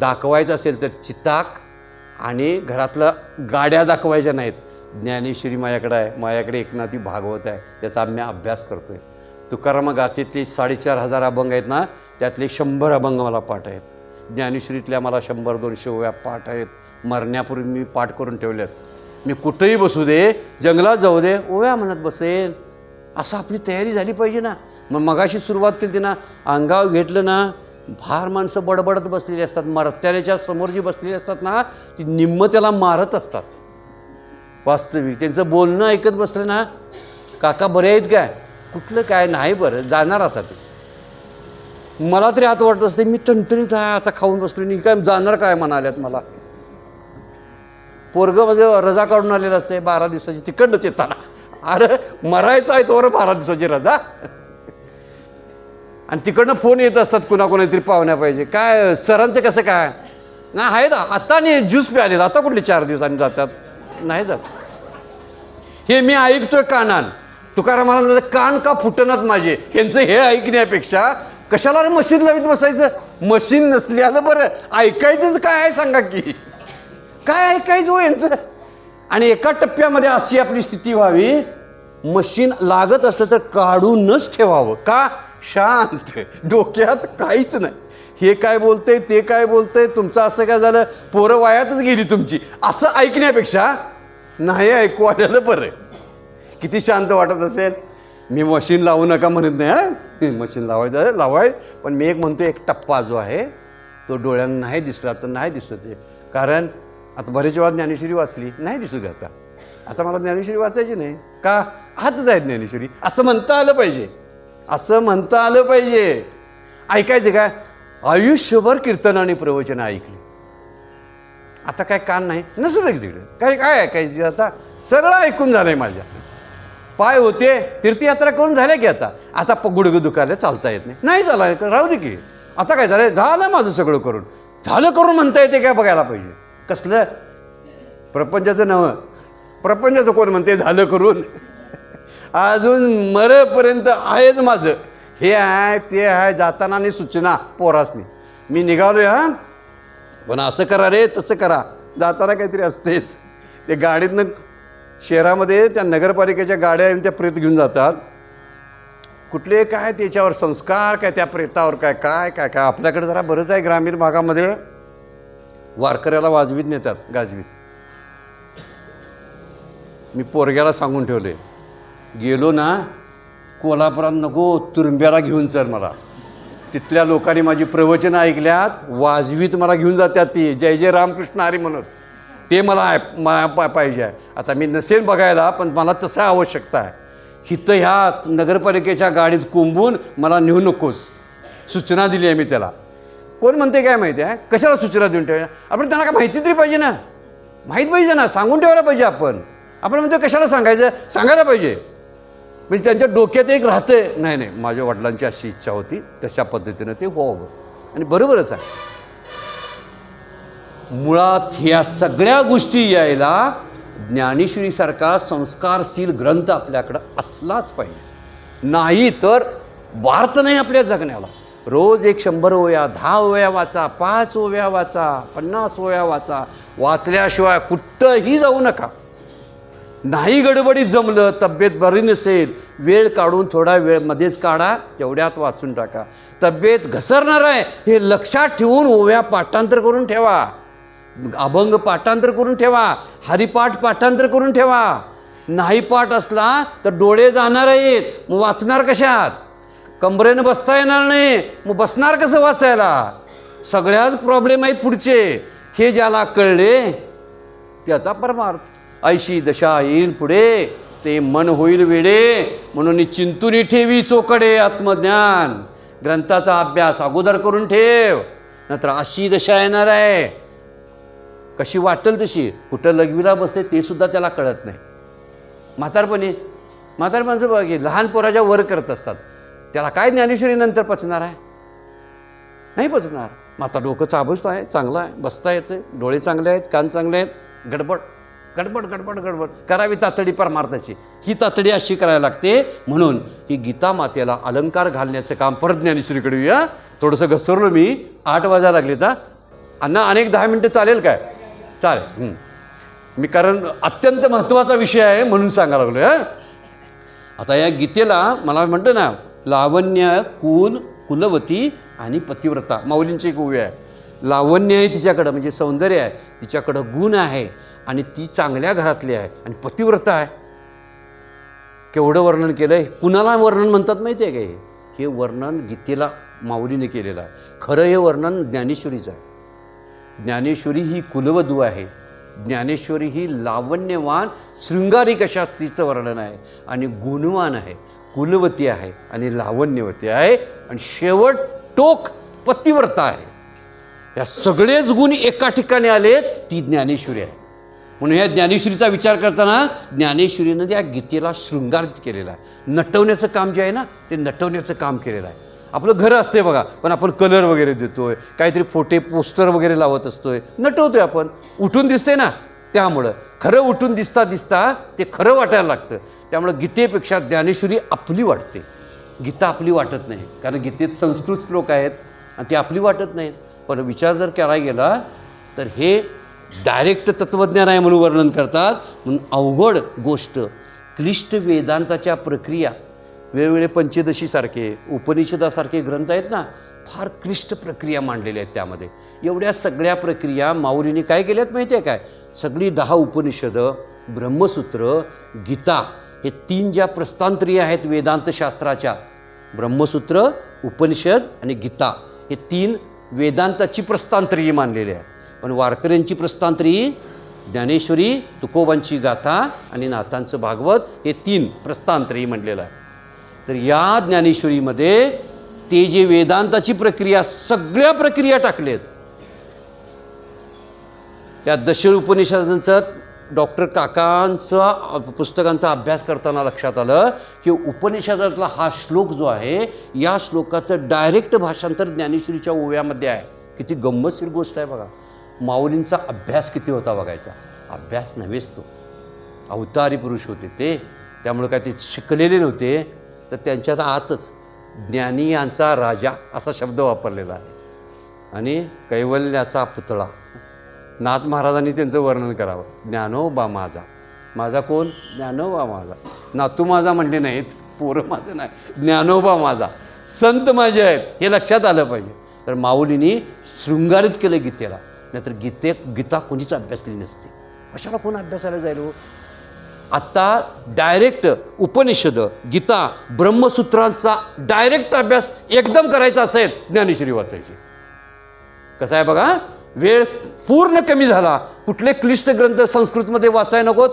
दाखवायचं असेल तर चिताक आणि घरातलं गाड्या दाखवायच्या नाहीत. ज्ञानेश्वरी माझ्याकडे आहे माझ्याकडे एकनाथी भागवत आहे त्याचा आम्ही अभ्यास करतो आहे तुकाराम गाथेतले साडेचार हजार अभंग आहेत ना त्यातले शंभर अभंग मला पाठ आहेत. ज्ञानेश्वरीतल्या मला शंभर दोनशे ओव्या पाठ आहेत. मरण्यापूर्वी मी पाठ करून ठेवल्यात मी कुठंही बसू दे जंगलात जाऊ दे ओव्या म्हणत बसेन. असं आपली तयारी झाली पाहिजे ना. मग मगाशी सुरुवात केली ना अंगावर घेतलं ना फार माणसं बडबडत बसलेली असतात मरत्याच्या समोर जी बसलेली असतात ना ती निम्म त्याला मारत असतात. वास्तविक. त्यांचं बोलणं ऐकत बसलं ना काका बरे आहेत काय? कुठलं काय? नाही बरं. जाणार आता ते. मला तरी आता वाटत असते मी टणटणीत आहे आता खाऊन बसलो नाही काय जाणार काय म्हणाल्यात मला? पोरगं माझं रजा काढून आलेलं असते बारा दिवसाची तिकडनंच येताना. अरे मरायचं आहे तोवर बारा दिवसाची रजा. आणि तिकडनं फोन येत असतात कुणाकोणा तरी पाहुण्या पाहिजे. काय सरांचं कसं काय? ना आहेत. आता नाही ज्यूस प्यालेत. आता कुठले चार दिवसांनी जातात? नाही जात. हे मी ऐकतोय कानान. तुकाराम महाराजांचं कान का फुटनात माझे? यांचं हे ऐकण्यापेक्षा कशाला मशीन लावीत बसायचं? मशीन नसल्यानं बरं. ऐकायचंच काय आहे सांगा की? काय ऐकायचं हो यांचं? आणि एका टप्प्यामध्ये अशी आपली स्थिती व्हावी. मशीन लागत असलं तर काढूनच ठेवावं. का? शांत. डोक्यात काहीच नाही. हे काय बोलतंय ते काय बोलतंय तुमचं असं काय झालं? पोरं वायातच गेली तुमची. असं ऐकण्यापेक्षा नाही ऐकू आलेलं बरं. किती शांत वाटत असेल? मी मशीन लावू नका म्हणत नाही हां? मशीन लावायचं आहे लावाय. पण मी एक म्हणतो एक टप्पा जो आहे तो डोळ्यांना नाही दिसला तर नाही दिसत आहे. कारण आता बरेच वेळा ज्ञानेश्वरी वाचली नाही दिसू दे आता. आता मला ज्ञानेश्वरी वाचायची नाही. का? हातच आहे ज्ञानेश्वरी. असं म्हणता आलं पाहिजे. असं म्हणता आलं पाहिजे. ऐकायचं काय? आयुष्यभर कीर्तन आणि प्रवचन ऐकली. आता काय कान नाही? नसू दे तिकडे काय काय ऐकायची आता? सगळं ऐकून झालंय माझ्या. पाय होते तीर्थयात्रा करून झाल्या की आता. आता प गुडगं दुखायला चालता येत नाही. नाही झालं राहू दे की. आता काय झालं झालं माझं सगळं करून. झालं करून म्हणता येते काय बघायला पाहिजे? कसलं? प्रपंचाचं नवं. प्रपंचाचं कोण म्हणते? झालं करून. अजून मरेपर्यंत आहेच माझं. हे आहे ते आहे जाताना आणि सूचना पोरासनी. मी निघालोय हा? पण असं करा रे तसं करा. जाताना काहीतरी असतेच. ते गाडीतनं शहरामध्ये त्या नगरपालिकेच्या गाड्या येऊन त्या प्रेत घेऊन जातात. कुठले काय त्याच्यावर संस्कार काय त्या प्रेतावर काय काय काय काय? आपल्याकडे जरा बरंच आहे ग्रामीण भागामध्ये. वारकऱ्याला वाजवीत नेतात गाजवीत. मी पोरग्याला सांगून ठेवले गेलो ना कोल्हापुरात नको तुरुंब्याला घेऊन चल मला. तिथल्या लोकांनी माझी प्रवचनं ऐकल्यात वाजवीत मला घेऊन जातात ती. जय जय रामकृष्ण हरी म्हणत ते मला मा- पा- पाहिजे आहे. आता मी नसेल बघायला पण मला तसं आवश्यकता आहे. हिथं ह्या नगरपालिकेच्या गाडीत कोंबून मला नेऊ नकोस. सूचना दिली आहे मी त्याला. कोण म्हणते काय माहिती आहे? कशाला सूचना देऊन ठेवूया? आपण त्यांना काय माहिती तरी पाहिजे ना. माहीत पाहिजे ना सांगून ठेवायला पाहिजे आपण. आपण म्हणतो कशाला सांगायचं? सांगायला पाहिजे. म्हणजे त्यांच्या डोक्यात एक राहते नाही नाही माझ्या वडिलांची अशी इच्छा होती तशा पद्धतीनं ते व्हावं. आणि बरोबरच आहे. मुळात ह्या सगळ्या गोष्टी यायला ज्ञानेश्वरीसारखा संस्कारशील ग्रंथ आपल्याकडं असलाच पाहिजे. नाही तर वार्थ नाही आपल्या जगण्याला. रोज एक शंभर ओव्या दहा ओव्या वाचा पाच ओव्या वाचा पन्नास ओव्या वाचा वाचल्याशिवाय कुठंही जाऊ नका. नाही गडबडीत जमलं तब्येत बरी नसेल वेळ काढून थोडा वेळ मध्येच काढा तेवढ्यात वाचून टाका. तब्येत घसरणार आहे हे लक्षात ठेवून ओव्या पाठांतर करून ठेवा. अभंग पाठांतर करून ठेवा हरिपाठ पाठांतर करून ठेवा. नाही पाठ असला तर डोळे जाणार आहेत मग वाचणार कशात? कमरेनं बसता येणार नाही मग बसणार कसं वाचायला? सगळ्याच प्रॉब्लेम आहेत पुढचे. हे ज्याला कळले त्याचा परमार्थ. ऐशी दशा येईल पुढे. ते मन होईल वेडे. म्हणून चिंतुनी ठेवी चोकडे आत्मज्ञान. ग्रंथाचा अभ्यास अगोदर करून ठेव. नंतर अशी दशा येणार आहे. कशी वाटेल तशी. कुठं लघवीला बसते ते सुद्धा त्याला कळत नाही. म्हातारपणी म्हातारपणाचं बघा की लहान पोराच्या वर करत असतात. त्याला काय ज्ञानेश्वरी नंतर पचणार आहे? नाही पचणार. म्हाता डोकं चाबूच आहे चांगलं आहे. बसता येतं डोळे चांगले आहेत कान चांगले आहेत. गडबड. गडबड गडबड गडबड. करावी तातडी परमार्थाची. ही तातडी अशी करायला लागते म्हणून ही गीता मातेला अलंकार घालण्याचं काम परत ज्ञानेश्वरीकडे येऊया. थोडंसं घसरलो मी आठ वाजायला लागले तर. अण्णा अनेक दहा मिनटं चालेल काय? चालेल मी कारण अत्यंत महत्त्वाचा विषय आहे म्हणून सांगायला लागलो हां. आता या गीतेला मला म्हणतं ना लावण्य कुल कुलवती आणि पतिव्रता. माऊलींची एक उभी आहे. लावण्य आहे तिच्याकडं म्हणजे सौंदर्य आहे. तिच्याकडं गुण आहे. आणि ती चांगल्या घरातली आहे आणि पतिव्रता आहे. केवढं वर्णन केलं आहे कुणाला वर्णन म्हणतात माहिती आहे का हे? हे वर्णन गीतेला माऊलीने केलेलं आहे. खरं हे वर्णन ज्ञानेश्वरीचं आहे. ज्ञानेश्वरी ही कुलवधू आहे. ज्ञानेश्वरी ही लावण्यवान शृंगारिक अशा स्त्रीचं वर्णन आहे? आणि गुणवान आहे. कुलवती आहे आणि लावण्यवती आहे. आणि शेवट टोक पतिव्रता आहे. या सगळेच गुण एका ठिकाणी आले ती ज्ञानेश्वरी आहे म्हणून ह्या ज्ञानेश्वरीचा विचार करताना ज्ञानेश्वरीनं त्या गीतेला शृंगारित केलेला आहे. नटवण्याचं काम जे आहे ना ते नटवण्याचं काम केलेलं आहे. आपलं घर असते बघा पण आपण कलर वगैरे देतोय काहीतरी फोटे पोस्टर वगैरे लावत असतोय नटवतोय आपण. उठून दिसते ना त्यामुळं. खरं उठून दिसता दिसता ते खरं वाटायला लागतं. त्यामुळं गीतेपेक्षा ज्ञानेश्वरी आपली वाटते. गीता आपली वाटत नाही कारण गीतेत संस्कृत श्लोक आहेत आणि ती आपली वाटत नाहीत. पण विचार जर केला गेला तर हे डायरेक्ट तत्त्वज्ञान आहे म्हणून वर्णन करतात. म्हणून अवघड गोष्ट क्लिष्ट वेदांताच्या प्रक्रिया वेगवेगळे पंचदशीसारखे उपनिषदासारखे ग्रंथ आहेत ना फार क्लिष्ट प्रक्रिया मांडलेल्या आहेत त्यामध्ये. एवढ्या सगळ्या प्रक्रिया माऊलीने काय केल्यात माहिती आहे काय? सगळी दहा उपनिषदं ब्रह्मसूत्र गीता हे तीन ज्या प्रस्तांतरीय आहेत वेदांतशास्त्राच्या ब्रह्मसूत्र उपनिषद आणि गीता हे तीन वेदांताची प्रस्तांतरीय मानलेली आहे पण वारकऱ्यांची प्रस्थांतरी ज्ञानेश्वरी तुकोबांची गाथा आणि नाथांचं भागवत हे तीन प्रस्थांतरी म्हणलेलं आहे. तर या ज्ञानेश्वरीमध्ये ते जे वेदांताची प्रक्रिया सगळ्या प्रक्रिया टाकलेत. त्या दशर उपनिषदांचं डॉक्टर काकांचा पुस्तकांचा अभ्यास करताना लक्षात आलं की उपनिषदातला हा श्लोक जो आहे या श्लोकाचं डायरेक्ट भाषांतर ज्ञानेश्वरीच्या ओव्यामध्ये आहे. किती गंमतशीर गोष्ट आहे बघा. माऊलींचा अभ्यास किती होता बघायचा? अभ्यास नव्हेच तो. अवतारी पुरुष होते ते. त्यामुळे काय ते शिकलेले नव्हते. तर त्यांच्यात आतच ज्ञानी यांचा राजा असा शब्द वापरलेला आहे. आणि कैवल्याचा पुतळा. नाथ महाराजांनी त्यांचं वर्णन करावं. ज्ञानोबा माझा. माझा कोण? ज्ञानोबा माझा. नातू माझा म्हणले नाहीत. पोरं माझं नाही. ज्ञानोबा माझा. संत माझे आहेत. हे लक्षात आलं पाहिजे. तर माऊलीनी शृंगारित केलं गीतेला. नाहीतर गीते गीता कोणीच अभ्यासली नसते. कशाला कोण अभ्यासाला जाईल हो? आत्ता डायरेक्ट उपनिषद गीता ब्रह्मसूत्रांचा डायरेक्ट अभ्यास एकदम करायचा असेल ज्ञानेश्वरी वाचायची. कसं आहे बघा वेळ पूर्ण कमी झाला. कुठले क्लिष्ट ग्रंथ संस्कृतमध्ये वाचाय नकोत.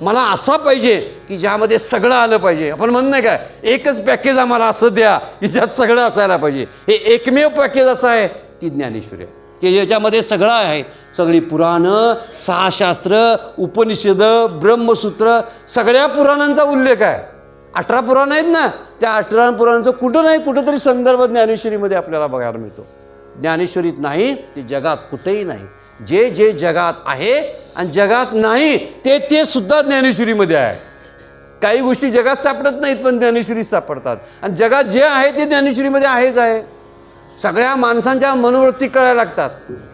मला असा पाहिजे की ज्यामध्ये सगळं आलं पाहिजे. आपण म्हणणं नाही काय एकच पॅकेज आम्हाला असं द्या की ज्यात सगळं असायला पाहिजे. हे एकमेव पॅकेज असं आहे की ज्ञानेश्वरी की ज्याच्यामध्ये सगळं आहे. सगळी पुराणं सहा शास्त्र उपनिषद ब्रह्मसूत्र सगळ्या पुराणांचा उल्लेख आहे. अठरा पुराण आहेत ना त्या अठरा पुराणांचं कुठं नाही कुठंतरी संदर्भ ज्ञानेश्वरीमध्ये आपल्याला बघायला मिळतो. ज्ञानेश्वरीत नाही ते जगात कुठेही नाही. जे जे जगात आहे आणि जगात नाही ते ते सुद्धा ज्ञानेश्वरीमध्ये आहे. काही गोष्टी जगात सापडत नाहीत पण ज्ञानेश्वरी सापडतात. आणि जगात जे आहे ते ज्ञानेश्वरीमध्ये आहेच आहे. सगळ्या माणसांच्या मनोवृत्ती कळायला लागतात.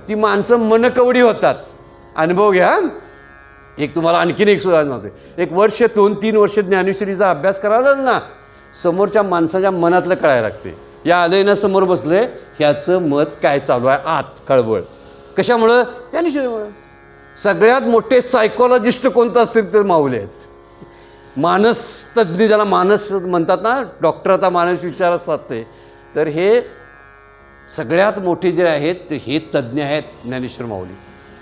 ती माणसं मनकवडी होतात. अनुभव घ्या. एक तुम्हाला आणखीन एक सुद्धा होते एक वर्ष दोन तीन वर्ष ज्ञानेश्वरीचा अभ्यास करायला ना समोरच्या माणसाच्या मनातलं कळायला लागते. या आलयनं समोर बसले ह्याचं मत काय चालू आहे? आत कळबळ कशामुळं? ज्ञानेश्वरीमुळं. सगळ्यात मोठे सायकोलॉजिस्ट कोणतं असतील तर माऊले आहेत. मानस तज्ज्ञ ज्याला मानस म्हणतात ना डॉक्टरचा मानस विचार असतात ते. तर हे सगळ्यात मोठे जे आहेत ते हे तज्ज्ञ आहेत ज्ञानेश्वर माऊली.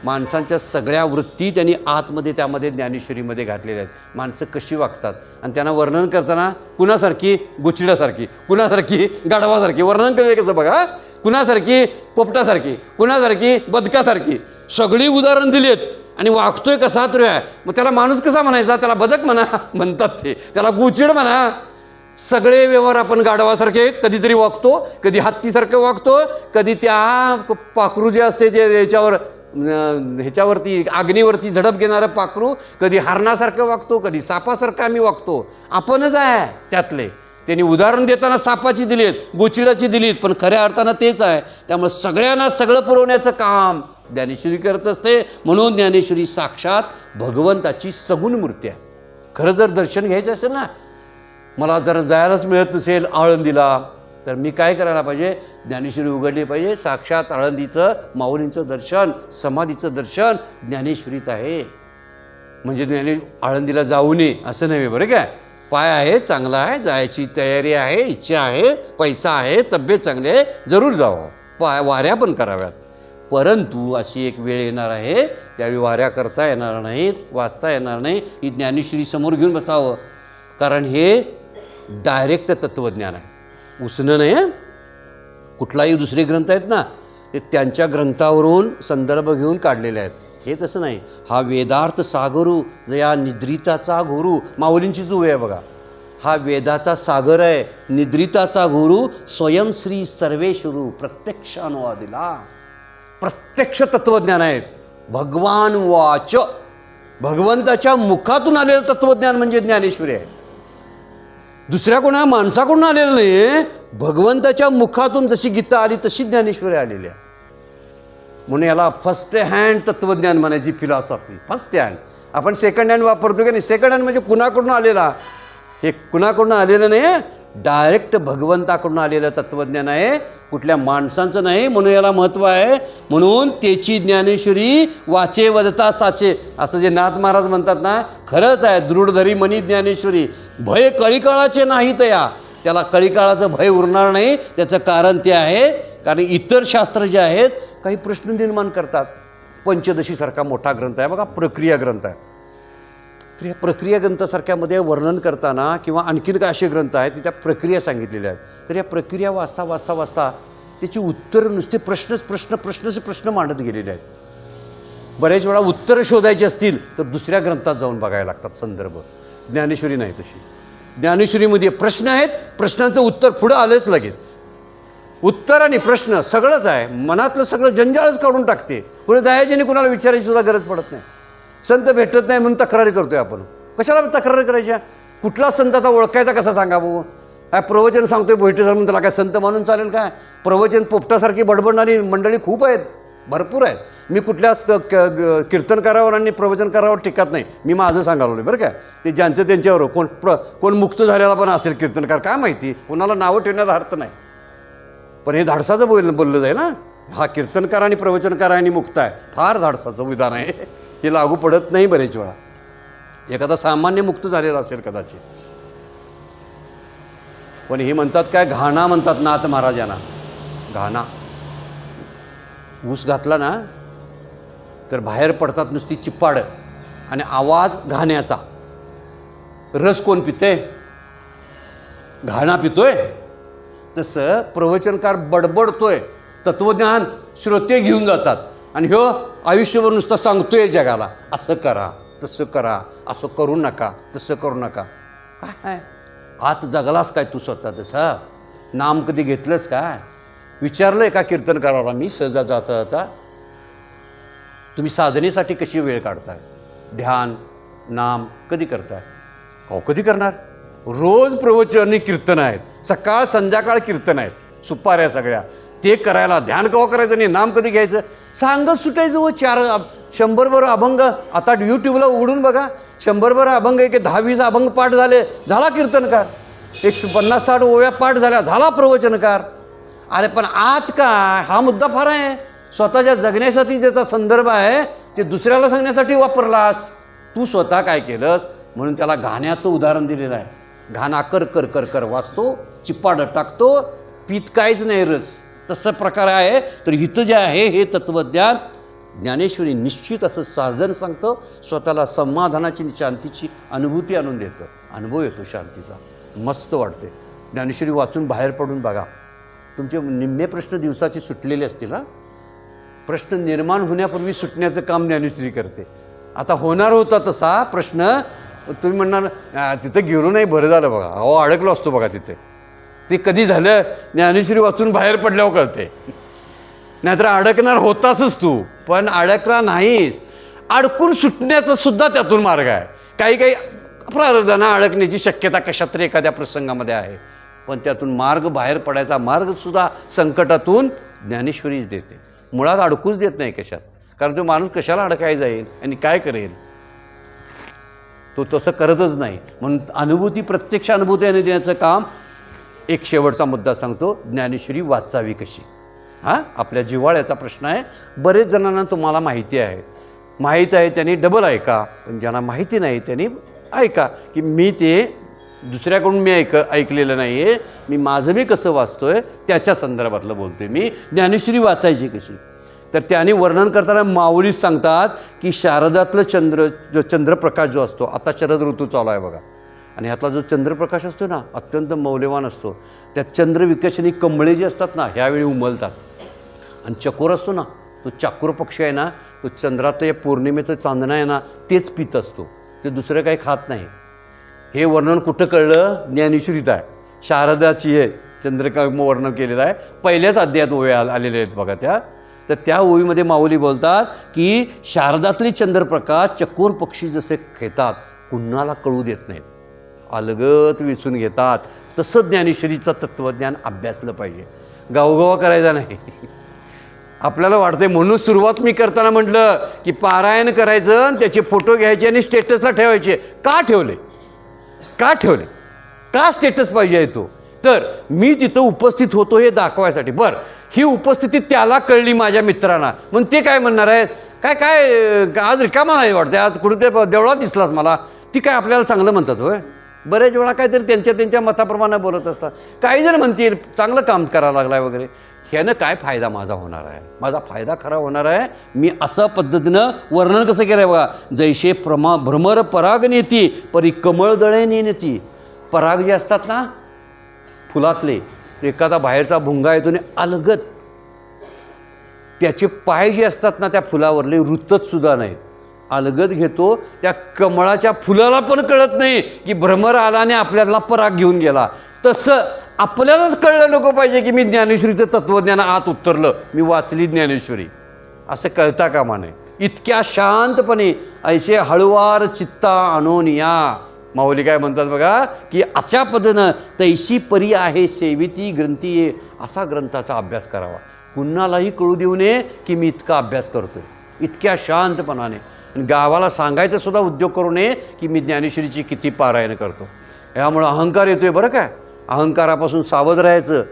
माणसांच्या सगळ्या वृत्ती त्यांनी आतमध्ये त्यामध्ये ज्ञानेश्वरीमध्ये घातलेल्या आहेत. माणसं कशी वागतात? आणि त्यांना वर्णन करताना कुणासारखी गुचिड्यासारखी कुणासारखी गाढवासारखी वर्णन केलं कसं बघा कुणासारखी पोपटासारखी कुणासारखी बदकासारखी. सगळी उदाहरण दिली आहेत. आणि वागतोय कसा तर आहे. मग त्याला माणूस कसा म्हणायचा? त्याला बदक म्हणा म्हणतात ते. त्याला गुचिड म्हणा. सगळे व्यवहार आपण गाढवासारखे कधीतरी वागतो कधी हत्तीसारखं वागतो कधी त्या पाखरू जे असते जे याच्यावर ह्याच्यावरती अग्नीवरती झडप घेणारं पाखरू कधी हरणासारखं वागतो कधी सापासारखं आम्ही वागतो. आपणच आहे त्यातले. त्यांनी उदाहरण देताना सापाची दिलीत गोचिडाची दिलीत पण खऱ्या अर्थानं तेच आहे. त्यामुळे सगळ्यांना सगळं पुरवण्याचं काम ज्ञानेश्वरी करत असते. म्हणून ज्ञानेश्वरी साक्षात भगवंताची सगुण मूर्ती आहे. खरं जर दर्शन घ्यायचं असेल ना मला जर जायलाच मिळत नसेल आळंदीला तर मी काय करायला पाहिजे? ज्ञानेश्वरी उघडली पाहिजे. साक्षात आळंदीचं माऊलींचं दर्शन समाधीचं दर्शन ज्ञानेश्वरीत आहे. म्हणजे ज्ञाने आळंदीला जाऊ नये असं नव्हे बरं काय पाय आहे चांगला आहे जायची तयारी आहे इच्छा आहे पैसा आहे तब्येत चांगली आहे जरूर जावं. पाय वाऱ्या पण कराव्यात. परंतु अशी एक वेळ येणार आहे त्यावेळी वाऱ्या करता येणार नाहीत वाचता येणार नाही ही ज्ञानेश्वरी समोर घेऊन बसावं. कारण हे डायरेक्ट तत्त्वज्ञान आहे. उसणं नाही आहे कुठलाही दुसरे ग्रंथ आहेत ना ते त्यांच्या ग्रंथावरून संदर्भ घेऊन काढलेले आहेत. हे तसं नाही. हा वेदार्थ सागरू जया निद्रिताचा गुरु माऊलींची जुवे आहे बघा. हा वेदाचा सागर आहे निद्रिताचा गुरु स्वयंश्री सर्वेश्वरू प्रत्यक्ष अनुवादिला प्रत्यक्ष तत्त्वज्ञान आहे भगवान वाच. भगवंताच्या मुखातून आलेलं तत्वज्ञान म्हणजे ज्ञानेश्वरी आहे. दुसऱ्या कोणा माणसाकडून आलेलं नाही भगवंताच्या मुखातून जशी गीता आली तशी ज्ञानेश्वरी आलेली आहे. म्हणून याला फर्स्ट हँड तत्वज्ञान म्हणायची फिलॉसॉफी फर्स्ट हँड आपण सेकंड हँड वापरतो की नाही? सेकंड हँड म्हणजे कुणाकडून आलेला? हे कुणाकडून आलेलं नाही डायरेक्ट भगवंताकडून आलेलं तत्त्वज्ञान आहे. कुठल्या माणसांचं नाही म्हणून याला महत्त्व आहे. म्हणून त्याची ज्ञानेश्वरी वाचे वदता साचे. असं जे नाथ महाराज म्हणतात ना खरंच आहे दृढधरी मनी ज्ञानेश्वरी. भय कळीकाळाचे नाहीत या. त्याला कळीकाळाचं भय उरणार नाही त्याचं कारण ते आहे. कारण इतर शास्त्र जे आहेत काही प्रश्न निर्माण करतात. पंचदशीसारखा मोठा ग्रंथ आहे. बघा प्रक्रिया ग्रंथ आहे. तर या प्रक्रिया ग्रंथासारख्यामध्ये वर्णन करताना किंवा आणखीन काय असे ग्रंथ आहेत की त्या प्रक्रिया सांगितलेल्या आहेत. तर या प्रक्रिया वाचता वाचता वाचता त्याची उत्तरं नुसते प्रश्नच प्रश्न प्रश्नच प्रश्न मांडत गेलेले आहेत. बऱ्याच वेळा उत्तरं शोधायची असतील तर दुसऱ्या ग्रंथात जाऊन बघायला लागतात संदर्भ. ज्ञानेश्वरी नाही तशी. ज्ञानेश्वरीमध्ये प्रश्न आहेत प्रश्नांचं उत्तर पुढं आलंच लगेच. उत्तर आणि प्रश्न सगळंच आहे. मनातलं सगळं जंजाळच काढून टाकते. पुढे जायची आणि कुणाला विचारायची सुद्धा गरज पडत नाही. संत भेटत नाही म्हणून तक्रारी करतोय आपण. कशाला तक्रारी करायच्या? कुठला संत आता ओळखायचा कसा सांगा भाऊ? काय प्रवचन सांगतोय बोईटे म्हणून त्याला काय संत मानून चालेल काय? प्रवचन पोपटासारखी बडबडणारी मंडळी खूप आहेत. भरपूर आहेत. मी कुठल्या त- क- ग- कीर्तनकारावर आणि प्रवचनकारावर टिकत नाही. मी माझं सांगायला बरं काय ते ज्यांचं त्यांच्यावर कोण प्र कोण मुक्त झालेला पण असेल कीर्तनकार काय माहिती? कोणाला नावं ठेवण्याचा अर्थ नाही. पण हे धाडसाचं बोल बोललं जाईल ना हा कीर्तनकार आणि प्रवचनकार आणि मुक्त आहे. फार धाडसाचं विधान आहे. हे लागू पडत नाही बरेच वेळा. एखादा सामान्य मुक्त झालेला असेल कदाचित. पण हे म्हणतात काय घाणा म्हणतात नाथ महाराजांना. घाणा. ऊस घातला ना तर बाहेर पडतात नुसती चिप्पाड आणि आवाज घाण्याचा. रस कोण पिते? घाणा पितोय. तसं प्रवचनकार बडबडतोय. तत्वज्ञान श्रोते घेऊन जातात. आणि ह्यो आयुष्यभर नुसतं सांगतोय जगाला असं करा तसं करा असं करू नका तसं करू नका. काय? आत जगलास काय तू स्वतः तसा? नाम कधी घेतलंस काय? विचारलंय का कीर्तनकाराला? मी सहजा जाता जाता तुम्ही साधनेसाठी कशी वेळ काढताय? ध्यान नाम कधी करताय? का कधी करणार? रोज प्रवचन आणि कीर्तन आहेत. सकाळ संध्याकाळ कीर्तन आहेत. सुपाऱ्या सगळ्या. ते करायला ध्यान केव्हा करायचं नाही नाम कधी घ्यायचं? सांगत सुटायचं व चार शंभरभर अभंग आता यूट्यूबला उघडून बघा. शंभरभर अभंग एक दहा वीस अभंग पाठ झाले. झाला कीर्तनकार. एक पन्नास साठ ओव्या पाठ झाल्या. झाला प्रवचनकार. अरे पण आत काय? हा मुद्दा फार आहे. स्वतःच्या जगण्यासाठी ज्याचा संदर्भ आहे ते दुसऱ्याला सांगण्यासाठी वापरलास. तू स्वतः काय केलंस? म्हणून त्याला घाण्याचं उदाहरण दिलेलं आहे. घाणा कर कर कर कर वाचतो. चिप्पाड टाकतो. पीत काहीच नाही रस. तसं प्रकार आहे. तर इथं जे आहे हे तत्त्वज्ञान ज्ञानेश्वरी निश्चित असं साधन सांगतं. स्वतःला समाधानाची आणि शांतीची अनुभूती आणून देतं. अनुभव येतो शांतीचा. मस्त वाटते. ज्ञानेश्वरी वाचून बाहेर पडून बघा. तुमचे निम्मे प्रश्न दिवसाचे सुटलेले असतील हां. प्रश्न निर्माण होण्यापूर्वी सुटण्याचं काम ज्ञानेश्वरी करते. आता होणार होता तसा प्रश्न. तुम्ही म्हणणार तिथं गेलो नाही बरं झालं बघा. अहो अडकलो असतो बघा तिथे. ते कधी झालं? ज्ञानेश्वरी वाचून बाहेर पडल्यावर कळते नाहीतर अडकणार होतासच तू पण अडकला नाहीस. अडकून सुटण्याचा सुद्धा त्यातून मार्ग आहे. काही काही प्रार्थना अडकण्याची शक्यता कशात तरी एखाद्या प्रसंगामध्ये आहे. पण त्यातून मार्ग बाहेर पडायचा मार्गसुद्धा संकटातून ज्ञानेश्वरीच देते. मुळात अडकूच देत नाही कशात. कारण तो माणूस कशाला अडकाय जाईल आणि काय करेल? तो तसं करतच नाही. म्हणून अनुभूती प्रत्यक्ष अनुभूती आणि देण्याचं काम एक शेवटचा मुद्दा सांगतो ज्ञानेश्वरी वाचावी कशी? हां? आपल्या जिव्हाळ्याचा प्रश्न आहे. बरेच जणांना तुम्हाला माहिती आहे. माहीत आहे त्यांनी डबल ऐका पण ज्यांना माहिती नाही त्यांनी ऐका. की मी ते दुसऱ्याकडून मी ऐक ऐकलेलं नाही आहे मी माझं मी कसं वाचतो आहे त्याच्या संदर्भातलं बोलतोय मी. ज्ञानेश्वरी वाचायची कशी? तर त्यांनी वर्णन करताना माऊलीच सांगतात की शारदातलं चंद्र जो चंद्रप्रकाश जो असतो आता शरद ऋतू चालू आहे बघा. आणि ह्यातला जो चंद्रप्रकाश असतो ना अत्यंत मौल्यवान असतो. त्यात चंद्रविकसनी कंबळे जे असतात ना ह्यावेळी उमलतात. आणि चकोर असतो ना तो चाकूर पक्षी आहे ना तो चंद्रातलं या पौर्णिमेचं चांदणं आहे ना तेच पित असतो. ते दुसरं काही खात नाही. हे वर्णन कुठं कळलं? ज्ञानेश्वरीत आहे. शारदाची आहे चंद्रका वर्णन केलेलं आहे. पहिल्याच अध्यायात ओव्या आल- आलेल्या आहेत बघा त्या. तर त्या ओवीमध्ये माऊली बोलतात की शारदातले चंद्रप्रकाश चकोर पक्षी जसे खेतात कुणाला कळू देत नाहीत. अलगत विचून घेतात. तसं ज्ञानेश्वरीचं तत्त्वज्ञान अभ्यासलं पाहिजे. गावगावा करायचा नाही. आपल्याला वाटते म्हणून सुरुवात मी करताना म्हटलं की पारायण करायचं आणि त्याचे फोटो घ्यायचे आणि स्टेटसला ठेवायचे. का ठेवले? का ठेवले? का स्टेटस पाहिजे आहे तो? तर मी तिथं उपस्थित होतो हे दाखवायसाठी. बरं ही उपस्थिती त्याला कळली माझ्या मित्रांना. मग ते काय म्हणणार आहेत? काय काय आज रिकामा नाही वाटते आज कुठे ते देवळात दिसलास मला. ती काय आपल्याला चांगलं म्हणतात होय? बरेच वेळा काहीतरी त्यांच्या त्यांच्या मताप्रमाणे बोलत असतात. काही जण म्हणतील चांगलं काम करायला लागलाय वगैरे. ह्यानं काय फायदा माझा होणार आहे? माझा फायदा खरा होणार आहे मी असं पद्धतीनं वर्णन कसं केलं आहे बघा. जैसे प्रमा भ्रमर पराग नेती परी कमळ दळे नेती. पराग जे असतात ना फुलातले एखादा बाहेरचा भुंगा येतो आणि अलगत त्याचे पाय जे असतात ना त्या फुलावरले रुतत सुद्धा नाहीत. अलगद घेतो त्या कमळाच्या फुलाला पण कळत नाही की भ्रमर आलाने आपल्याला पराग घेऊन गेला. तसं आपल्यालाच कळलं नको पाहिजे की मी ज्ञानेश्वरीचं तत्त्वज्ञान आत उतरलं. मी वाचली ज्ञानेश्वरी. असं कळता कामा नये. इतक्या शांतपणे ऐसे हळुवार चित्ता आणून या. माऊली काय म्हणतात बघा की अशा पद्धतीनं तैशी परी आहे सेविती ग्रंथी ये असा ग्रंथाचा अभ्यास करावा. कुणालाही कळू देऊ नये की मी इतका अभ्यास करतोय. इतक्या शांतपणाने. आणि गावाला सांगायचा सुद्धा उद्योग करू नये की मी ज्ञानेश्वरीची किती पारायण करतो. यामुळं अहंकार येतोय बरं काय अहंकारापासून सावध राहायचं.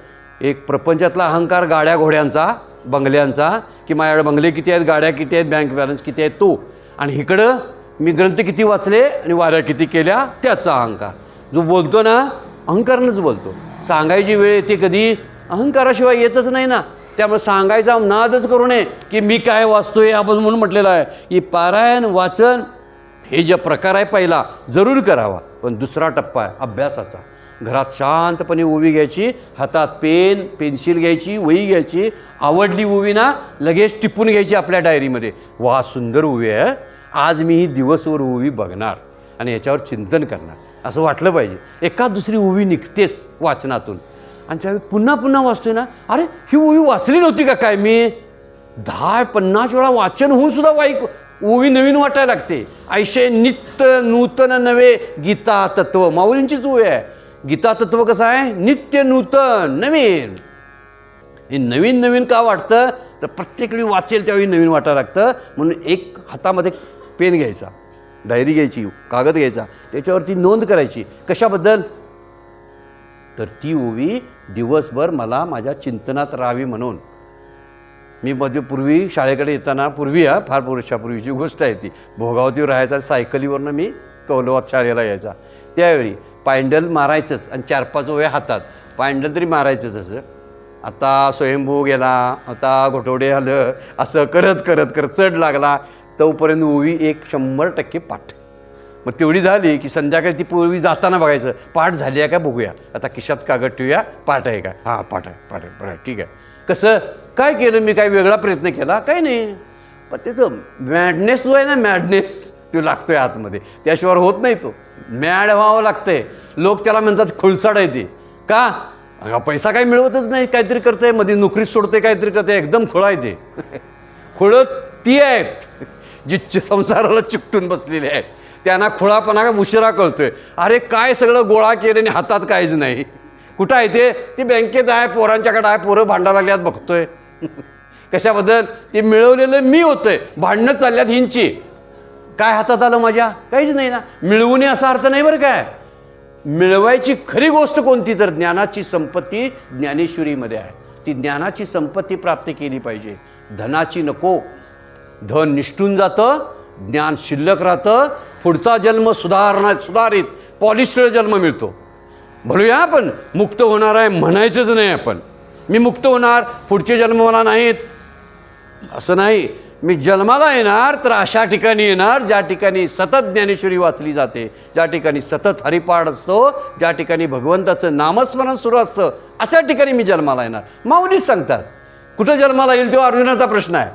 एक प्रपंचातला अहंकार गाड्या घोड्यांचा बंगल्यांचा की माझ्याकडे बंगले किती आहेत गाड्या किती आहेत बँक बॅलन्स किती आहेत तो. आणि इकडं मी ग्रंथ किती वाचले आणि वाऱ्या किती केल्या त्याचा अहंकार. जो बोलतो ना अहंकारानंच बोलतो. सांगायची वेळ येते कधी? अहंकाराशिवाय येतच नाही ना. त्यामुळे सांगायचा नादच करू नये की मी काय वाचतोय आपण म्हणून म्हटलेलं आहे. की पारायण वाचन हे जे प्रकार आहे पहिला जरूर करावा. पण दुसरा टप्पा आहे अभ्यासाचा. घरात शांतपणे उभी घ्यायची हातात पेन पेन्सिल घ्यायची वही घ्यायची आवडली उभी ना लगेच टिपून घ्यायची आपल्या डायरीमध्ये. वा सुंदर उभी आहे आज मी ही दिवसभर उभी बघणार आणि याच्यावर चिंतन करणार. असं वाटलं पाहिजे. एका दुसरी उभी निघतेच वाचनातून. आणि त्यावेळी पुन्हा पुन्हा वाचतोय ना अरे ही ओवी वाचली नव्हती का काय मी? दहा पन्नास वेळा वाचन होऊन सुद्धा वाईक ओवी नवीन वाटायला लागते. ऐशे नित्य नूतन नवे गीता तत्व. माऊलींचीच ओवी आहे. गीता तत्व कसं आहे? नित्य नूतन नवीन. हे नवीन नवीन का वाटतं? तर प्रत्येक वेळी वाचेल त्यावेळी नवीन वाटायला लागतं. म्हणून एक हातामध्ये पेन घ्यायचा डायरी घ्यायची कागद घ्यायचा त्याच्यावरती नोंद करायची. कशाबद्दल? तर ती ओवी दिवसभर मला माझ्या चिंतनात राहावी म्हणून. मी मध्ये पूर्वी शाळेकडे येताना पूर्वी हा फार पुरुषापूर्वीची गोष्ट आहे ती. भोगावतीवर राहायचा सायकलीवरनं मी कौलवात शाळेला यायचा. त्यावेळी पायंडल मारायचंच आणि चार पाच ओव्या हातात. पायंडल तरी मारायचंच असं. आता स्वयंभू गेला आता घोटवडे आलं असं करत करत करत चढ लागला. तोपर्यंत ओवी एक शंभर टक्के पाठ. मग तेवढी झाली की संध्याकाळी ती पूर्वी जाताना बघायचं पाठ झाली आहे का बघूया. आता खिशात कागद ठेवूया पाठ आहे का? हां पाठ आहे पाठ आहे बरं ठीक आहे. कसं? काय केलं? मी काय वेगळा प्रयत्न केला? काही नाही. पण त्याचं मॅडनेस जो आहे ना मॅडनेस तो लागतोय आतमध्ये. त्याशिवाय होत नाही तो. मॅड व्हावं लागतंय. लोक त्याला म्हणतात खुळसाड आहे ती. का? पैसा काही मिळवतच नाही काहीतरी करतंय. मध्ये नोकरी सोडते काहीतरी करते एकदम खुळा आहे ते. खुळत ती आहेत जी संसाराला चिकटून बसलेली आहेत. त्यांना खुळापणा का उशिरा कळतोय. अरे काय सगळं गोळा केलं आणि हातात काहीच नाही. कुठं आहे ते? ती बँकेत आहे पोरांच्याकडे आहे पोरं भांडा लागल्यात बघतोय. कशाबद्दल? ते मिळवलेलं मी होतंय. भांडणं चालल्यात हिंची. काय हातात आलं माझ्या? काहीच नाही ना. मिळवूने असा अर्थ नाही बरं काय. मिळवायची खरी गोष्ट कोणती तर ज्ञानाची संपत्ती ज्ञानेश्वरीमध्ये आहे. ती ज्ञानाची संपत्ती प्राप्त केली पाहिजे. धनाची नको. धन निष्ठून जातं ज्ञान शिल्लक राहतं पुढचा जन्म सुधारणा सुधारित पॉलिस्टर जन्म मिळतो. म्हणूया आपण मुक्त होणार आहे म्हणायचंच नाही आपण. मी मुक्त होणार पुढचे जन्म मला नाहीत. असं नाही मी जन्माला येणार तर अशा ठिकाणी येणार ज्या ठिकाणी सतत ज्ञानेश्वरी वाचली जाते ज्या ठिकाणी सतत हरिपाठ असतो ज्या ठिकाणी भगवंताचं नामस्मरण सुरू असतं अशा ठिकाणी मी जन्माला येणार. माऊलीच सांगतात कुठं जन्माला येईल तेव्हा अर्जुनाचा प्रश्न आहे.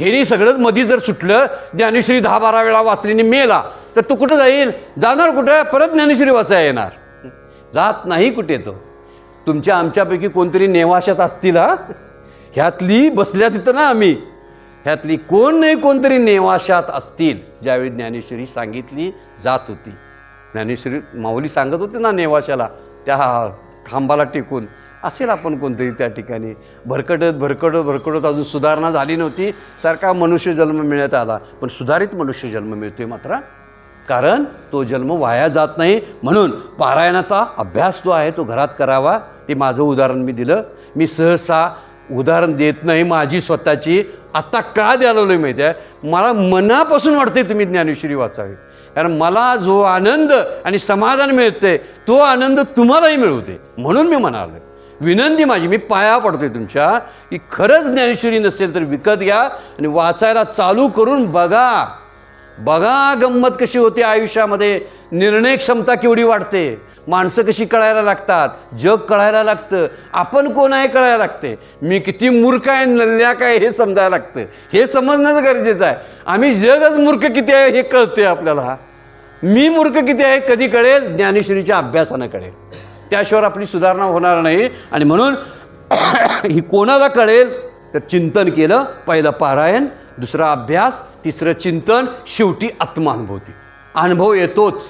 हेनी सगळंच मधी जर सुटलं ज्ञानेश्वरी दहा बारा वेळा वाचलीने मेला तर तू कुठं जाईल? जाणार कुठं? परत ज्ञानेश्वरी वाचायला येणार. जात नाही कुठे तो. तुमच्या आमच्यापैकी कोणतरी नेवाशात असतील हा? ह्यातली बसल्या तिथं ना आम्ही. ह्यातली कोण नाही कोणतरी नेवाशात असतील ज्यावेळी ज्ञानेश्वरी सांगितली जात होती. ज्ञानेश्वरी माऊली सांगत होती ना नेवाशाला त्या खांबाला टेकून. असेल आपण कोणतरी त्या ठिकाणी. भरकटत भरकटत भरकटत अजून सुधारणा झाली नव्हती. सारखा मनुष्य जन्म मिळत आला. पण सुधारित मनुष्य जन्म मिळतोय मात्र. कारण तो जन्म वाया जात नाही. म्हणून पारायणाचा अभ्यास जो आहे तो घरात करावा. ते माझं उदाहरण मी दिलं. मी सहसा उदाहरण देत नाही माझी स्वतःची. आत्ता का द्यायला नाही माहिती आहे? मला मनापासून वाटते तुम्ही ज्ञानेश्वरी वाचावी. कारण मला जो आनंद आणि समाधान मिळते तो आनंद तुम्हालाही मिळवते म्हणून मी म्हणालो विनंती माझी मी पाया पडतोय तुमच्या की खरंच ज्ञानेश्वरी नसेल तर विकत घ्या आणि वाचायला चालू करून बघा. बघा गंमत कशी होते आयुष्यामध्ये निर्णय क्षमता केवढी वाढते. माणसं कशी कळायला लागतात जग कळायला लागतं आपण कोण आहे कळायला लागते. मी किती मूर्ख आहे नल्ल्या काय हे समजायला लागतं. हे समजणंच गरजेचं आहे. आम्ही जगच मूर्ख किती आहे हे कळते आपल्याला. मी मूर्ख किती आहे कधी कळेल? ज्ञानेश्वरीच्या अभ्यासानं कळेल. त्याशिवाय आपली सुधारणा होणार नाही. आणि म्हणून ही कोणाला कळेल? तर चिंतन केलं. पहिलं पारायण दुसरा अभ्यास तिसरं चिंतन शेवटी आत्मानुभूती. अनुभव येतोच.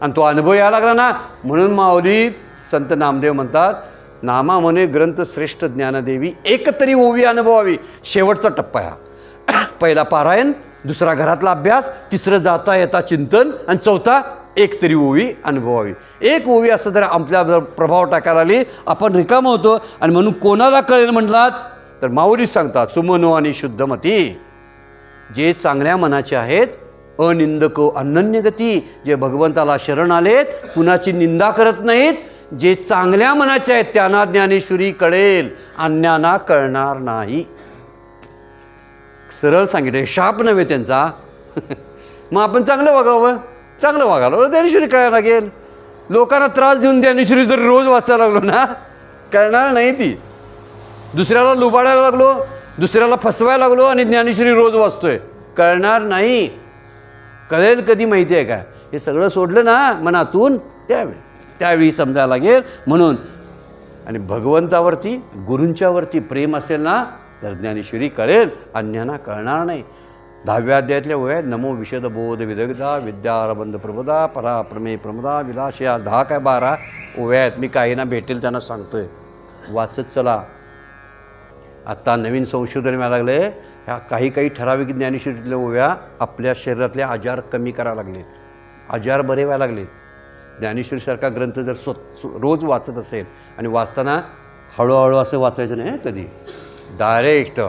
आणि तो अनुभव यायला लागला ना म्हणून माऊली संत नामदेव म्हणतात नामा म्हणे ग्रंथ श्रेष्ठ ज्ञानदेवी एक तरी ओवी अनुभवावी. शेवटचा टप्पा हा. पहिला पारायण दुसरा घरातला अभ्यास तिसरं जाता येता चिंतन आणि चौथा एक तरी ओवी अनुभवावी. एक ओवी असं जर आपल्या प्रभाव टाकायला आली आपण रिकाम होतो आणि म्हणून कोणाला कळेल म्हटलात? तर माऊली सांगतात सुमनो आणि शुद्धमती जे चांगल्या मनाचे आहेत अनिंदको अनन्यगती जे भगवंताला शरण आलेत कुणाची निंदा करत नाहीत जे चांगल्या मनाचे आहेत त्यांना ज्ञानेश्वरी कळेल अन्यांना कळणार नाही. सरळ सांगितलं शाप नव्हे त्यांचा. मग आपण चांगलं बघावं चांगलं वागावं ज्ञानेश्वरी कळायला लागेल. लोकांना त्रास देऊन ज्ञानेश्वरी जर रोज वाचायला लागलो ना कळणार नाही ती. दुसऱ्याला लुबाडायला लागलो दुसऱ्याला फसवायला लागलो आणि ज्ञानेश्वरी रोज वाचतोय. कळणार नाही. कळेल कधी माहिती आहे का? हे सगळं सोडलं ना मनातून त्यावेळी. त्यावेळी समजायला लागेल. म्हणून आणि भगवंतावरती गुरूंच्यावरती प्रेम असेल ना तर ज्ञानेश्वरी कळेल. अन्यांना कळणार नाही. दहाव्या अध्यायातल्या ओव्या नमो विशद बोध विदग्धा विद्यारबंध प्रबोधा परा प्रमेय प्रमदा विलास या दहा काय बारा ओव्या आहेत मी काहींना भेटेल त्यांना सांगतोय. वाचत चला. आत्ता नवीन संशोधन व्हायला लागले ह्या काही काही ठराविक ज्ञानेश्वरीतल्या ओव्या आपल्या शरीरातले आजार कमी करायला लागले आजार बरे व्हायला लागले ज्ञानेश्वरीसारखा ग्रंथ जर स्व रोज वाचत असेल आणि वाचताना हळूहळू असं वाचायचं नाही कधी? डायरेक्ट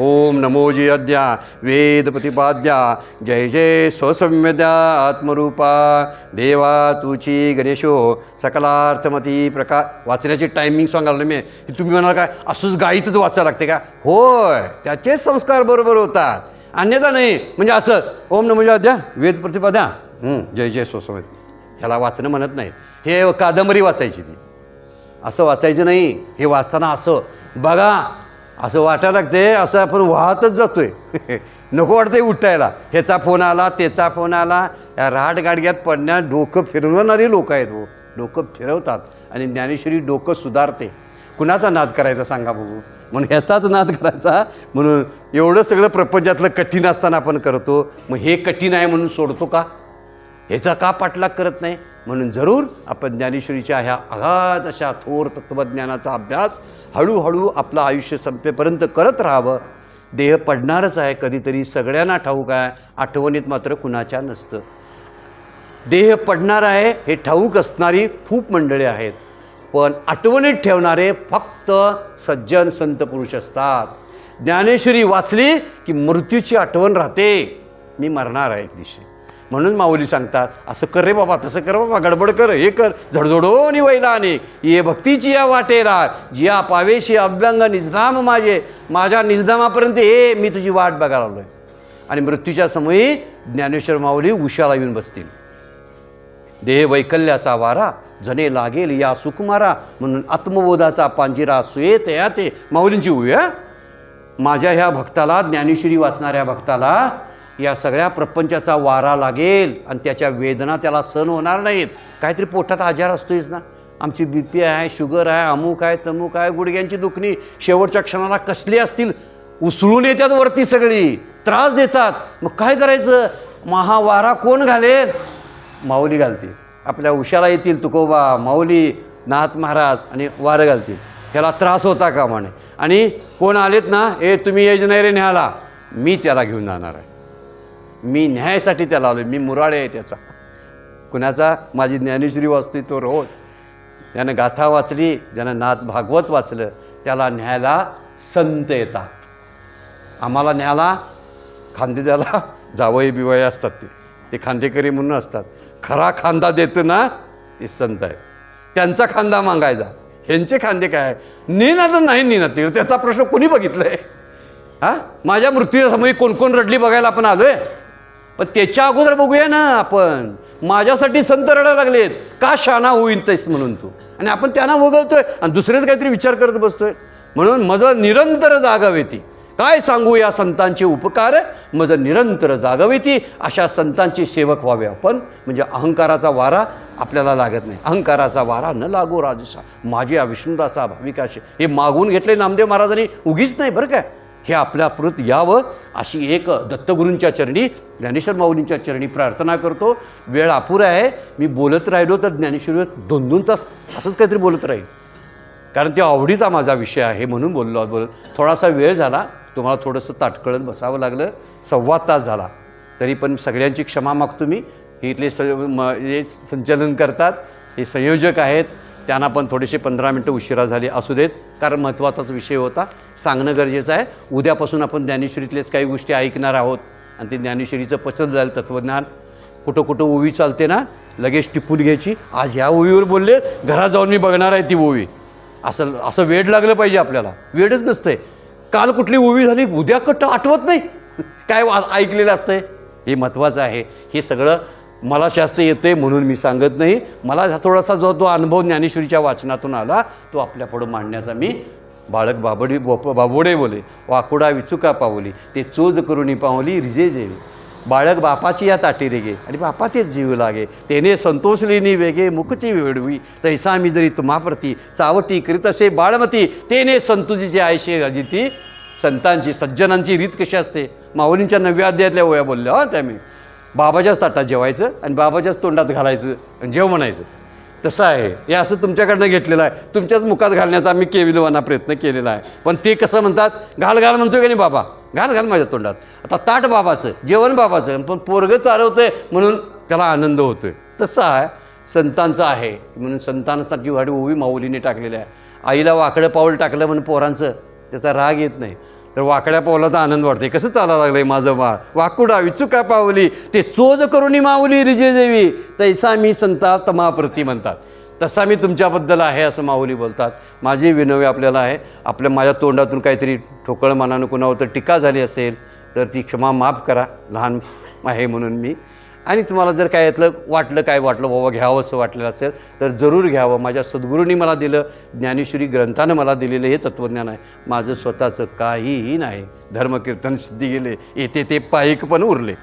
ओम नमोजी अद्या वेद प्रतिपाद्या जय जय स्वसंवेद्या आत्मरूपा। देवा तुची गणेशो सकलार्थमती प्रका वाचण्याची टायमिंग सांगाल ना मी. तुम्ही म्हणाल काय असंच गाईतच वाचायला लागते का? होय त्याचेच संस्कार बरोबर होतात. अन्यथा नाही म्हणजे असं ओम नमोजी अद्या वेद प्रतिपाद्या जय जय स्वसंवेद ह्याला वाचणं म्हणत नाही. हे कादंबरी वाचायची ती. असं वाचायचं नाही हे वाचताना असं बघा असं वाटायला लागते असं आपण वाहतच जातोय. नको वाटतंय उठायला. ह्याचा फोन आला त्याचा फोन आला. या राट गाडग्यात पडण्यात डोकं फिरवणारी लोक आहेत हो. डोकं फिरवतात आणि ज्ञानेश्वरी डोकं सुधारते. कुणाचा नाद करायचा सांगा बघू. म्हणून ह्याचाच नाद करायचा. म्हणून एवढं सगळं प्रपंचातलं कठीण असताना आपण करतो. मग हे कठीण आहे म्हणून सोडतो का? ह्याचा का पाठलाग करत नाही? म्हणून जरूर आपण ज्ञानेश्वरीच्या ह्या अगाध अशा थोर तत्त्वज्ञानाचा अभ्यास हळूहळू आपलं आयुष्य संपेपर्यंत करत राहावं. देह पडणारच आहे कधीतरी सगळ्यांना ठाऊक आहे आठवणीत मात्र कुणाच्या नसतं. देह पडणार आहे हे ठाऊक असणारी खूप मंडळी आहेत. पण आठवणीत ठेवणारे फक्त सज्जन संत पुरुष असतात. ज्ञानेश्वरी वाचली की मृत्यूची आठवण राहते. मी मरणार आहे एक दिवशी. म्हणून माऊली सांगतात असं कर रे बाबा तसं कर बाबा गडबड कर हे कर झडझडोनी वैला आणि ये भक्तीची या वाटेला जिया पावेशी अभ्यंग निजधाम माझे माझ्या निजधामापर्यंत ये मी तुझी वाट बघायला आलोय. आणि मृत्यूच्या समयी ज्ञानेश्वर माऊली उशाला येऊन बसतील. देह वैकल्याचा वारा जने लागेल या सुकुमारा म्हणून आत्मबोधाचा पांजिरा सुये तया ते माऊलींची उया माझ्या ह्या भक्ताला ज्ञानेश्वरी वाचणाऱ्या भक्ताला या सगळ्या प्रपंचाचा वारा लागेल आणि त्याच्या वेदना त्याला सहन होणार नाहीत. काहीतरी पोटात आजार असतोयच ना. आमची बी पी आहे शुगर आहे अमुक आहे तमुक आहे गुडघ्यांची दुखणी. शेवटच्या क्षणाला कसली असतील? उसळून येतात वरती सगळी. त्रास देतात. मग काय करायचं? महावारा कोण घालेल? माऊली घालतील. आपल्या उशाला येतील तुकोबा माऊली नाथ महाराज आणि वारं घालतील. ह्याला त्रास होता का म्हणे आणि कोण आलेत ना? ए तुम्ही यायच नाही रे न्यायला मी त्याला घेऊन जाणार आहे. मी न्यायासाठी त्याला आलो मी मुराळे आहे त्याचा. कुणाचा? माझी ज्ञानेश्वरी वाचते तो रोज. त्यानं गाथा वाचली ज्यानं नाथ भागवत वाचलं. त्याला न्यायला संत येतात. आम्हाला न्यायला खांदेद्याला जावई बिवई असतात ते. ते खांदेकरी म्हणून असतात. खरा खांदा देतो ना ते संत आहे. त्यांचा खांदा मागायचा. ह्यांचे खांदे काय? नेना तर नाही नेना. ते त्याचा प्रश्न कोणी बघितलाय? हा? माझ्या मृत्यूसमयी कोण कोण रडली बघायला आपण आलो आहे पण त्याच्या अगोदर बघूया ना आपण. माझ्यासाठी संत रडायला लागलेत. का शाना होईन तेस म्हणून तू? आणि आपण त्यांना वगळतोय आणि दुसरेच काहीतरी विचार करत बसतोय. म्हणून माझं निरंतर जागावेती काय सांगू या संतांचे उपकार? माझं निरंतर जागवेती अशा संतांचे सेवक व्हावे आपण. म्हणजे अहंकाराचा वारा आपल्याला लागत नाही. अहंकाराचा वारा न लागू राजसा. माझी विष्णुदासा भाविकाशी हे मागून घेतले नामदेव महाराजांनी. उगीच नाही बरं काय हे आपल्या प्रत यावं अशी एक दत्तगुरूंच्या चरणी ज्ञानेश्वर माऊलींच्या चरणी प्रार्थना करतो. वेळ अपुरा आहे. मी बोलत राहिलो तर ज्ञानेश्वरीवर दोन दोन तास असंच काहीतरी बोलत राहील. कारण ते आवडीचा माझा विषय आहे म्हणून बोललो बोलत थोडासा वेळ झाला. तुम्हाला थोडंसं ताटकळत बसावं लागलं. सव्वा तास झाला. तरी पण सगळ्यांची क्षमा मागतो मी. इथले स म हे संचालन करतात. हे संयोजक आहेत. त्यांना पण थोडेसे पंधरा मिनटं उशिरा झाली असू देत. कारण महत्त्वाचाच विषय होता. सांगणं गरजेचं आहे. उद्यापासून आपण ज्ञानेश्वरीतलेच काही गोष्टी ऐकणार आहोत. आणि ते ज्ञानेश्वरीचं पचन जाईल तत्त्वज्ञान कुठं कुठं ओवी चालते ना लगेच टिपून घ्यायची. आज ह्या ओवीवर बोलले घरात जाऊन मी बघणार आहे ती ओवी. असं असं वेड लागलं पाहिजे आपल्याला. वेडच नसतंय. काल कुठली ओवी झाली उद्या कट्ट आठवत नाही. काय वा ऐकलेलं असतंय. हे महत्त्वाचं आहे. हे सगळं मला शास्त्र येते म्हणून मी सांगत नाही. मला थोडासा जो तो अनुभव ज्ञानेश्वरीच्या वाचनातून आला तो आपल्यापुढं मांडण्याचा मी बाळक बाबडी बोप बाबोडे बोले वाकुडा विचुका पावली ते चोज करुणी पावली रिजे जेवी. बाळक बापाची या ताटी रेगे आणि बापा तेच जीव लागे. तेने संतोषलेनी वेगे मुखची वेडवी. तैसा मी जरी तुम्हाप्रती चावटी करीत असे बाळमती तेने संतुजीची आयशे अजिती संतांची सज्जनांची रीत कशी असते? माऊलींच्या नव्या अध्यायातल्या ओया बोलल्या हो त्या मी. बाबाच्याच ताटात जेवायचं आणि बाबाच्याच तोंडात घालायचं आणि जेव म्हणायचं. तसं आहे. हे असं तुमच्याकडनं घेतलेलं आहे. तुमच्याच मुखात घालण्याचा आम्ही केविलवाना प्रयत्न केलेला आहे. पण ते कसं म्हणतात घाल घाल म्हणतोय का नाही बाबा? घाल घाल माझ्या तोंडात. आता ताट बाबाचं जेवण बाबाचं पण पोरगं चालवतंय म्हणून त्याला आनंद होतोय. तसं आहे. संतांचं आहे. म्हणून संतांचा जीवाडी ओवी माऊलीने टाकलेल्या आहे. आईला वाकडं पाऊल टाकलं म्हणून पोरांचं त्याचा राग येत नाही. तर वाकड्या पावलाचा आनंद वाटते कसं चालायला आहे माझं बाळ? वाकुडा विचुका पावली? ते चोज करुणी माऊली रिजेदेवी तैसा मी संता तमाप्रती म्हणतात. तसा मी तुमच्याबद्दल आहे असं माऊली बोलतात. माझी विनवी आपल्याला आहे. आपल्या माझ्या तोंडातून काहीतरी ठोकळ मनानं कुणावर तर टीका झाली असेल तर ती क्षमा माफ करा. लहान आहे म्हणून मी आणि तुम्हाला जर काय यातलं वाटलं काय वाटलं बाबा घ्यावं असं वाटलेलं असेल तर जरूर घ्यावं. माझ्या सद्गुरूंनी मला दिलं ज्ञानेश्वरी ग्रंथानं मला दिलेलं हे तत्त्वज्ञान आहे. माझं स्वतःचं काहीही नाही. धर्मकीर्तन सिद्धी गेले येते ते पायिक पण उरले.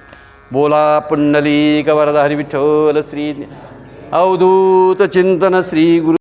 बोला पुंडली गवरधारी विठ्ठल श्री अवधूत चिंतन श्री गुरु